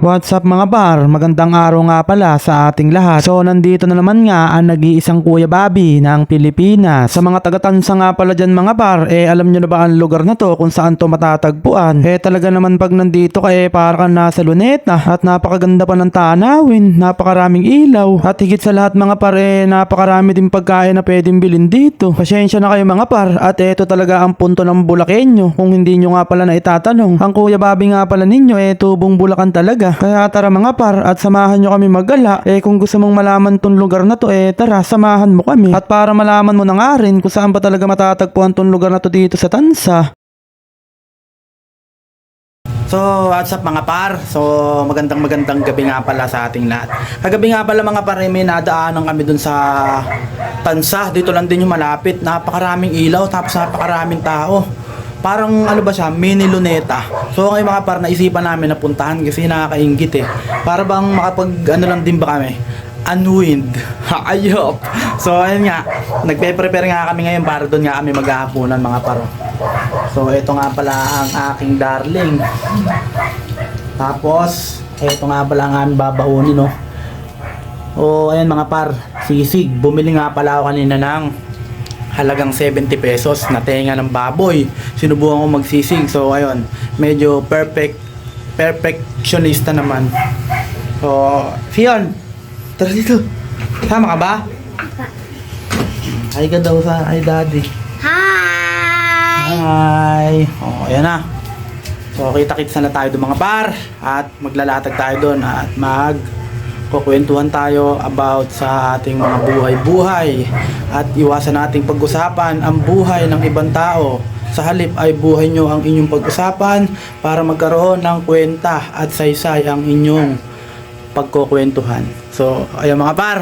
What's up mga par? Magandang araw nga pala sa ating lahat. So nandito na naman nga ang nag-iisang Kuya Bobby ng Pilipinas. Sa mga taga-tansa nga pala dyan mga par, eh alam nyo na ba ang lugar na to kung saan to matatagpuan? Eh talaga naman pag nandito ka eh para kang nasa luneta at napakaganda pa ng tanawin, napakaraming ilaw at higit sa lahat mga par eh napakarami din pagkain na pwedeng bilhin dito. Pasensya na kayo mga par at eto talaga ang punto ng Bulakenyo kung hindi nyo nga pala na itatanong. Ang Kuya Bobby nga pala ninyo eh tubong Bulacan talaga. Kaya tara mga par at samahan nyo kami maggala. Eh kung gusto mong malaman tong lugar na to eh tara samahan mo kami. At para malaman mo na nga rin kung saan ba talaga matatagpuan tong lugar na to dito sa Tansa. So, what's up mga par? So, magandang magandang gabi nga pala sa ating lahat. Kagabi nga pala mga par, eh, may nadaanan kami dun sa Tansa. Dito lang din yung malapit. Napakaraming ilaw, tapos napakaraming tao. Parang ano ba siya, mini luneta. So ngayon mga par, naisipan namin na puntahan kasi nakakaingit eh. Para bang makapag ano lang din ba kami? Unwind. Ayop. So ayun nga, nagpe-prepare nga kami ngayon para doon nga kami maghahaponan mga paro. So ito nga pala ang aking darling. Tapos, ito nga pala ang aming babahunin, no. O, ayan mga par, sisig. Bumili nga pala ako kanina ng halagang 70 pesos na tenga ng baboy. Sinubukan ko magsisig. So, ayun, medyo perfect, perfectionista naman. So, Fion, tara dito. Sama ka ba? Hi ka daw sa, hi daddy. Hi! Hi! Oh, ayan na. So, kita-kits na tayo doon mga par. At maglalatag tayo doon at mag kukwentuhan tayo about sa ating mga buhay-buhay at iwasan nating pag-usapan ang buhay ng ibang tao. Sa halip ay buhay nyo ang inyong pag-usapan para magkaroon ng kwenta at saysay ang inyong pagkukwentuhan. So, ayun mga par,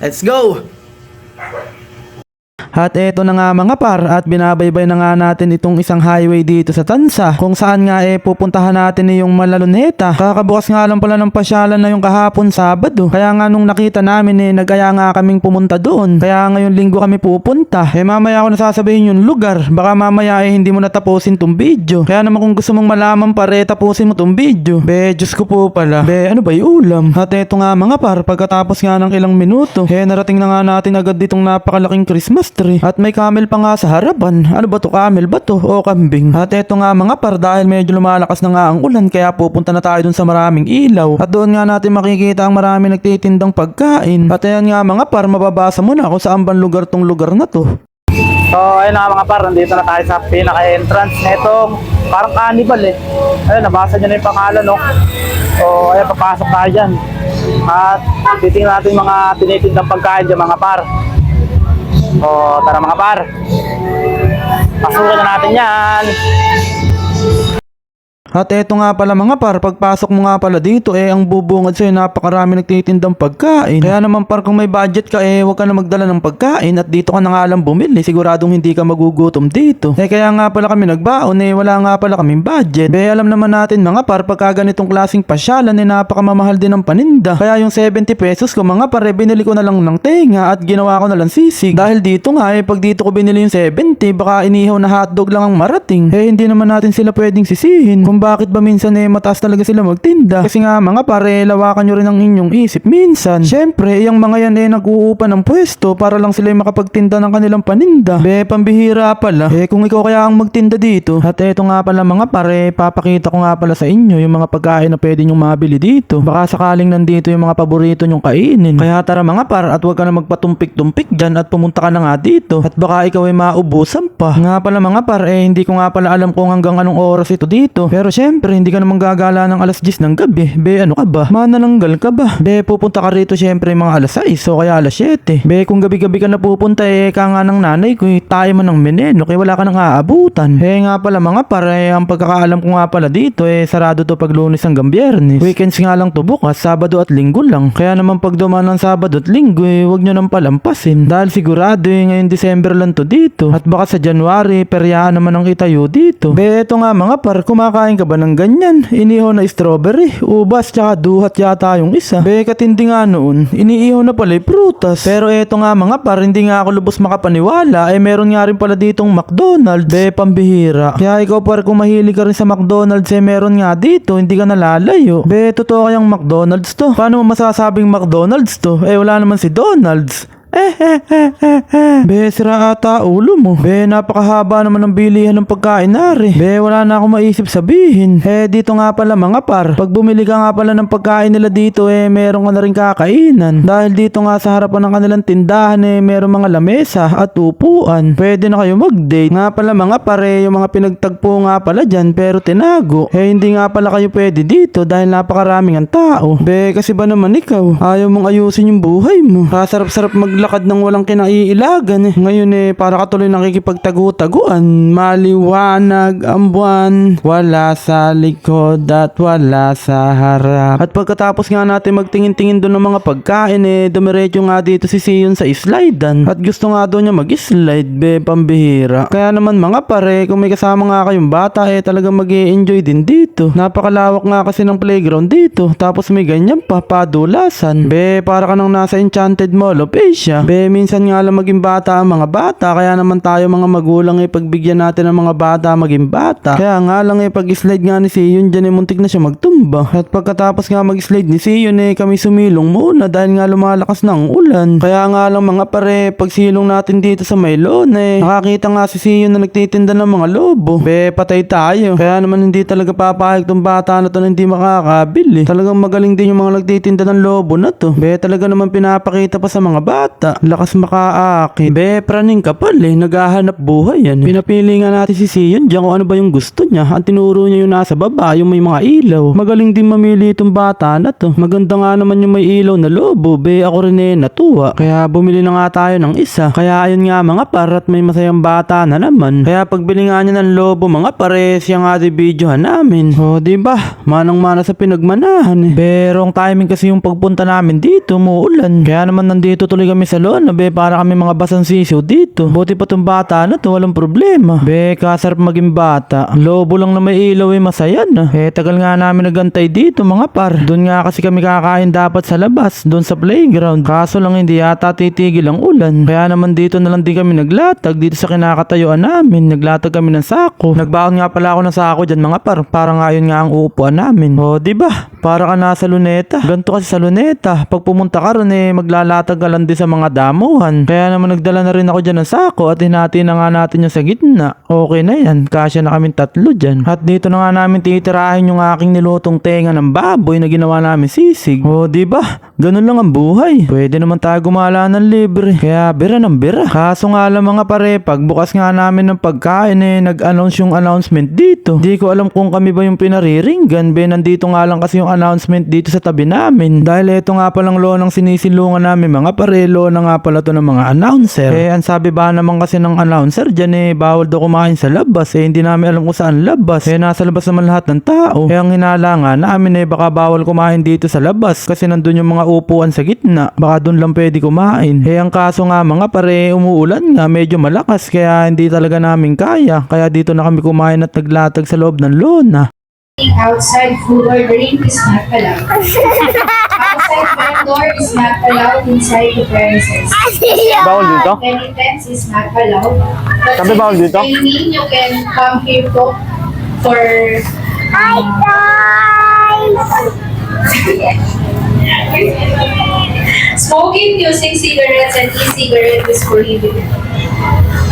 let's go! At eto na nga mga par at binabaybay na nga natin itong isang highway dito sa Tansa kung saan nga eh pupuntahan natin eh yung Malaluneta. Kakabukas nga lang pala ng pasyalan na yung kahapon Sabado. Kaya nga nung nakita namin eh nagaya nga kaming pumunta doon. Kaya ngayon linggo kami pupunta. Eh mamaya ako nasasabihin yung lugar. Baka mamaya eh hindi mo natapusin tong video. Kaya naman kung gusto mong malaman pare tapusin mo tong video. Be, Diyos ko po pala. Be, ano ba yung ulam? At eto nga mga par pagkatapos nga ng ilang minuto eh narating na nga natin agad ditong napakalaking Christmas tree. At may camel pa nga sa harapan. Ano ba to camel ba to? O kambing? At eto nga mga par dahil medyo lumalakas na nga ang ulan kaya pupunta na tayo dun sa maraming ilaw. At doon nga natin makikita ang marami nagtitindang pagkain. At ayan nga mga par mababasa mo na kung saan bang lugar tong lugar na to. So ayun nga mga par, nandito na tayo sa pinaka-entrance netong parang cannibal eh. Ayun, nabasa niyo na yung pangalan no. So ayun, papasok tayo dyan. At titingnan natin mga tinitindang pagkain dyan mga par. O, tara mga par. Pasukin na natin yan. At eto nga pala mga par, pagpasok mo nga pala dito eh ang bubungad sa'yo napakarami nagtitindang pagkain. Kaya naman par kung may budget ka eh huwag ka na magdala ng pagkain at dito ka na nga lang bumili. Siguradong hindi ka magugutom dito. Eh kaya nga pala kami nagbaon eh wala nga pala kaming budget. Eh alam naman natin mga par pagka ganitong klaseng pasyalan eh napakamamahal din ng paninda. Kaya yung 70 pesos ko mga par eh binili ko na lang ng tenga at ginawa ko na lang sisig. Dahil dito nga eh pag dito ko binili yung 70 baka inihaw na hotdog lang ang marating. Eh hindi naman natin sila pwedeng sisihin. Kung bakit ba minsan eh mataas talaga sila magtinda. Kasi nga mga pare, lawakan nyo rin ang inyong isip. Minsan, syempre, yung mga yan eh nag-uupa ng pwesto para lang sila makapagtinda ng kanilang paninda. Be, pambihira pala. Eh kung ikaw kaya ang magtinda dito. At eto nga pala mga pare, papakita ko nga pala sa inyo yung mga pagkain na pwede nyong mabili dito. Baka sakaling nandito yung mga paborito nyong kainin. Kaya tara mga par, at huwag ka na magpatumpik-tumpik dyan at pumunta ka na nga dito. At baka ikaw ay maubusan pa. Nga pala mga par, eh hindi ko nga pala alam kung hanggang anong oras ito dito. Pero syempre, hindi ka naman gagala ng alas 10 ng gabi. Be, ano ka ba? Manananggal ka ba? Be, pupunta ka rito syempre mga alas 6 o kaya alas 7. Be, kung gabi-gabi ka na pupunta eh, ka nga ng nanay ko, eh, tayo man ng meneno, kaya wala ka nang aabutan. Eh nga pala mga par, eh, ang pagkakaalam ko nga pala dito, eh, sarado to pag lunes hanggang biyernes. Weekends nga lang to bukas, Sabado at Linggo lang. Kaya naman pag dumaan ng Sabado at Linggo, eh, wag nyo nang palampasin. Dahil sigurado eh, ngayon December lang to dito. At baka sa January, peryahan naman ang itayo dito. Be, eto nga mga par, kumakain ka ba ng ganyan? Inihaw na strawberry, ubas, tsaka duhat yata yung isa. Be, katindi nga noon, iniihaw na pala prutas. Pero eto nga mga par, hindi nga ako lubos makapaniwala, eh meron nga rin pala ditong McDonald's. Be, pambihira. Kaya ikaw par, kung mahilig ka rin sa McDonald's, eh meron nga dito, hindi ka nalalayo. Be, totoo kayang McDonald's to. Paano mo masasabing McDonald's to? Eh, wala naman si Donald's. Be, sira ata ulo mo. Be, napakahaba naman ng bilihan ng pagkain nari. Be, wala na akong maisip sabihin. Eh, dito nga pala mga par. Pag bumili ka nga pala ng pagkain nila dito, eh, meron ka na rin kakainan. Dahil dito nga sa harapan ng kanilang tindahan, eh, meron mga lamesa at upuan. Pwede na kayo mag-date. Nga pala mga pare, yung mga pinagtagpo nga pala dyan, pero tinago. Eh, hindi nga pala kayo pwede dito dahil napakaraming ang tao. Be, kasi ba naman ikaw? Ayaw mong ayusin yung buhay mo. Kasarap-sarap maglakad ng walang kinaiilagan eh. Ngayon eh, para ka tuloy nakikipagtagu-taguan. Maliwanag ang buwan. Wala sa likod at wala sa harap. At pagkatapos nga natin magtingin-tingin doon ng mga pagkain eh, dumiretso nga dito si Sion sa slidean. At gusto nga doon niya mag-slide, be, pambihira. Kaya naman mga pare, kung may kasama nga kayong bata eh, talagang mag enjoy din dito. Napakalawak nga kasi ng playground dito. Tapos may ganyan pa, padulasan. Be, para ka nang nasa Enchanted Mall of Asia. Be, minsan nga lang maging bata ang mga bata. Kaya naman tayo mga magulang eh, pagbigyan natin ng mga bata maging bata. Kaya nga lang eh, pag-slide nga ni Sion dyan eh, muntik na siya magtumba. At pagkatapos nga mag-slide ni Sion eh, kami sumilong muna dahil nga lumalakas ang ulan. Kaya nga lang mga pare, pag silong natin dito sa Maylon eh, nakakita nga si Sion na nagtitinda ng mga lobo. Be, patay tayo. Kaya naman hindi talaga papahig tong bata na to na hindi makakabili. Talagang magaling din yung mga nagtitinda ng lobo na to. Be, talaga naman pinapakita pa sa mga bata. Lakas makaakit. Be, praning kapal eh. Naghahanap buhay yan. Pinapili nga natin si Sion dyan kung ano ba yung gusto niya. Ang tinuro niya yung nasa baba, yung may mga ilaw. Magaling din mamili itong bata na to. Maganda nga naman yung may ilaw na lobo. Be, ako rin eh natuwa. Kaya bumili na nga tayo ng isa. Kaya ayun nga mga par at may masayang bata na naman. Kaya pagbili nga niya ng lobo mga pare, siya nga di videohan namin. O, di ba? Manang-mana sa pinagmanahan eh. Pero ang timing kasi yung pagpunta namin dito, muulan. Kaya naman nandito tuloy kami sa lona, be, para kami mga basang sisiw dito. Buti pa tong bata na to, walang problema. Be, kasarap maging bata. Lobo lang na may ilaw eh, masaya na. Eh, tagal nga namin nagantay dito, mga par. Doon nga kasi kami kakain dapat sa labas, doon sa playground. Kaso lang hindi yata titigil ang ulan. Kaya naman dito na lang din kami naglatag, dito sa kinakatayuan namin. Naglatag kami ng sako. Nagbaon nga pala ako ng sako dyan, mga par. Para nga yun nga ang uupuan namin. O, di ba? Para ka nasa luneta. Ganto kasi sa luneta. Pag pumunta ka ron eh, maglalatag ka lang din sa mga damuhan. Kaya naman nagdala na rin ako dyan ng sako at hinati na nga natin yung sa gitna. Okay na yan. Kasya na kaming tatlo dyan. At dito na nga namin titirahin yung aking nilutong tenga ng baboy na ginawa namin sisig. O, di ba? Ganun lang ang buhay. Pwede naman tayo gumala ng libre. Kaya bira ng bira. Kaso nga lang mga pare, pagbukas nga namin ng pagkain eh, nag-announce yung announcement dito. Di ko alam kung kami ba yung pinariringgan. Be, nandito nga lang kasi yung announcement dito sa tabi namin. Dahil ito nga palang lo ng sinisilungan namin mga pare, lo na nga pala to ng mga announcer. Eh, ang sabi ba naman kasi ng announcer dyan eh, bawal daw kumain sa labas. Eh, hindi namin alam kung saan labas. Eh, nasa labas naman lahat ng tao. Eh, ang hinala nga namin eh, baka bawal kumain dito sa labas. Kasi nandun yung mga upuan sa gitna. Baka doon lang pwede kumain. Eh, ang kaso nga mga pare, umuulan nga, medyo malakas. Kaya hindi talaga namin kaya. Kaya dito na kami kumain at naglatag sa loob ng lona. outside food ordering is not allowed. outside vendor is not allowed inside the premises. Bawal dito? Penitence is not allowed. But Sabi bawal dito? it's raining, you can come here po for guys! Smoking, using cigarettes, and e-cigarettes is prohibited.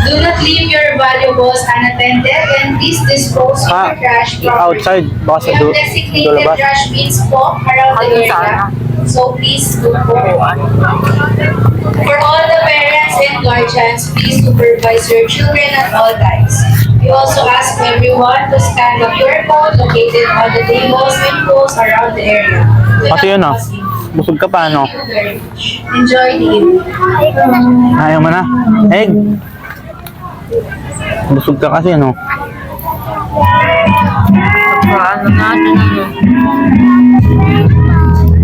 Do not leave your valuables unattended and please dispose of Ah, your trash properly. outside, baka sa We have do- designated labas. trash bins po around the area. So please do po. For all the parents and guardians, please supervise your children at all times. We also ask everyone to scan the QR code located on the tables and poles around the area. Pati yun ah. Busog ka pa, ano? Much. Enjoy the evening. Ayaw mo na? Egg! Busog ka kasi, ano? Paano natin ano?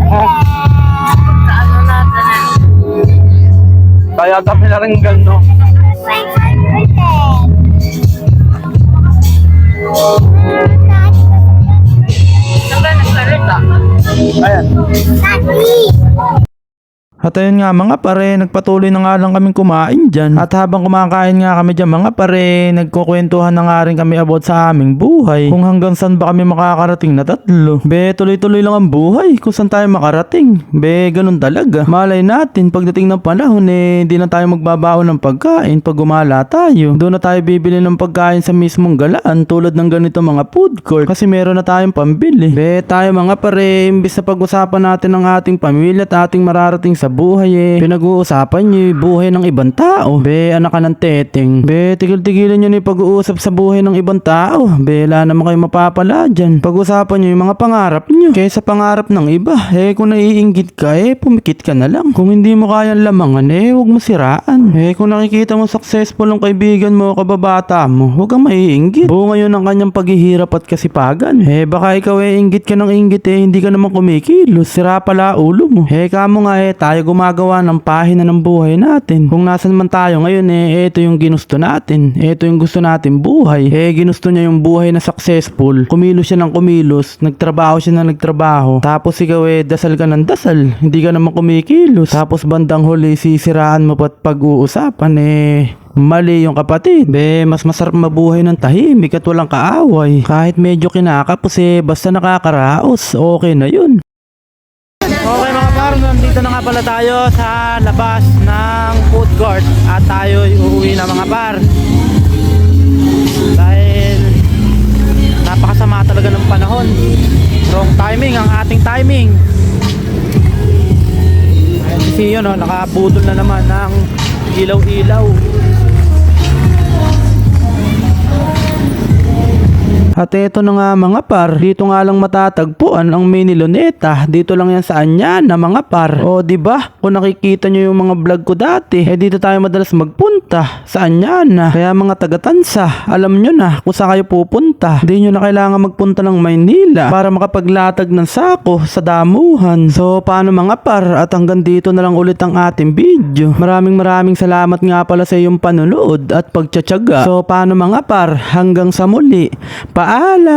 Paano natin ano? kaya tapi na rin gano. Oh. At ayun nga mga pare, nagpatuloy na nga lang kaming kumain dyan. At habang kumakain nga kami dyan mga pare, nagkukwentuhan na nga rin kami about sa aming buhay. Kung hanggang saan ba kami makakarating na tatlo. Be, tuloy-tuloy lang ang buhay kung saan tayo makarating. Be, ganun talaga. Malay natin, pagdating ng panahon eh, hindi na tayo magbabaon ng pagkain pag gumala tayo. Doon na tayo bibili ng pagkain sa mismong galaan tulad ng ganito mga food court kasi meron na tayong pambili. Be, tayo mga pare, imbis na pag-usapan natin ang ating pamilya at ating mararating sa buhay eh. Pinag-uusapan niyo yung buhay ng ibang tao. Be, anak ka ng teteng. Be, tigil-tigilan niyo yung pag-uusap sa buhay ng ibang tao. Be, wala naman kayo mapapala dyan. Pag-usapan niyo yung mga pangarap niyo. Kaysa pangarap ng iba. Eh, kung naiinggit ka, eh, pumikit ka na lang. Kung hindi mo kayang lamangan, eh, huwag mo siraan. Eh, kung nakikita mo successful ang kaibigan mo o kababata mo, huwag kang maiinggit. Buo ngayon ang kanyang paghihirap at kasipagan. Eh, baka ikaw eh, inggit ka ng inggit eh, hindi ka naman kumikilos. Sira pala ulo mo. Eh, kamo nga eh, tayo gumagawa ng pahina ng buhay natin. Kung nasan man tayo ngayon eh, ito yung ginusto natin. Ito yung gusto natin buhay. Eh, ginusto niya yung buhay na successful. Kumilos siya ng kumilos. Nagtrabaho siya ng nagtrabaho. Tapos ikaw eh, dasal ka ng dasal. Hindi ka naman kumikilos. Tapos bandang huli, sisiraan mo pa't pag-uusapan eh. Mali yung kapatid. Be, mas masarap mabuhay ng tahimik at walang kaaway. Kahit medyo kinakapos eh, basta nakakaraos, okay na yun. Nandito na nga pala tayo sa labas ng food court at tayo uuwi na mga par. Dahil napakasama talaga ng panahon. Wrong timing ang ating timing. Ayun, yun oh, nakabudol na naman ng ilaw-ilaw. At eto na nga mga par, dito nga lang matatagpuan ang mini luneta. Dito lang yan sa Anyana mga par. O ba? Kung nakikita nyo yung mga vlog ko dati, eh dito tayo madalas magpunta sa Anyana. Kaya mga taga-tansa, alam nyo na kung saan kayo pupunta. Hindi nyo na kailangan magpunta ng Maynila para makapaglatag ng sako sa damuhan. So paano mga par? At hanggang dito na lang ulit ang ating video. Maraming maraming salamat nga pala sa iyong panunood at pagtsatsaga. So paano mga par? Hanggang sa muli. Paalam!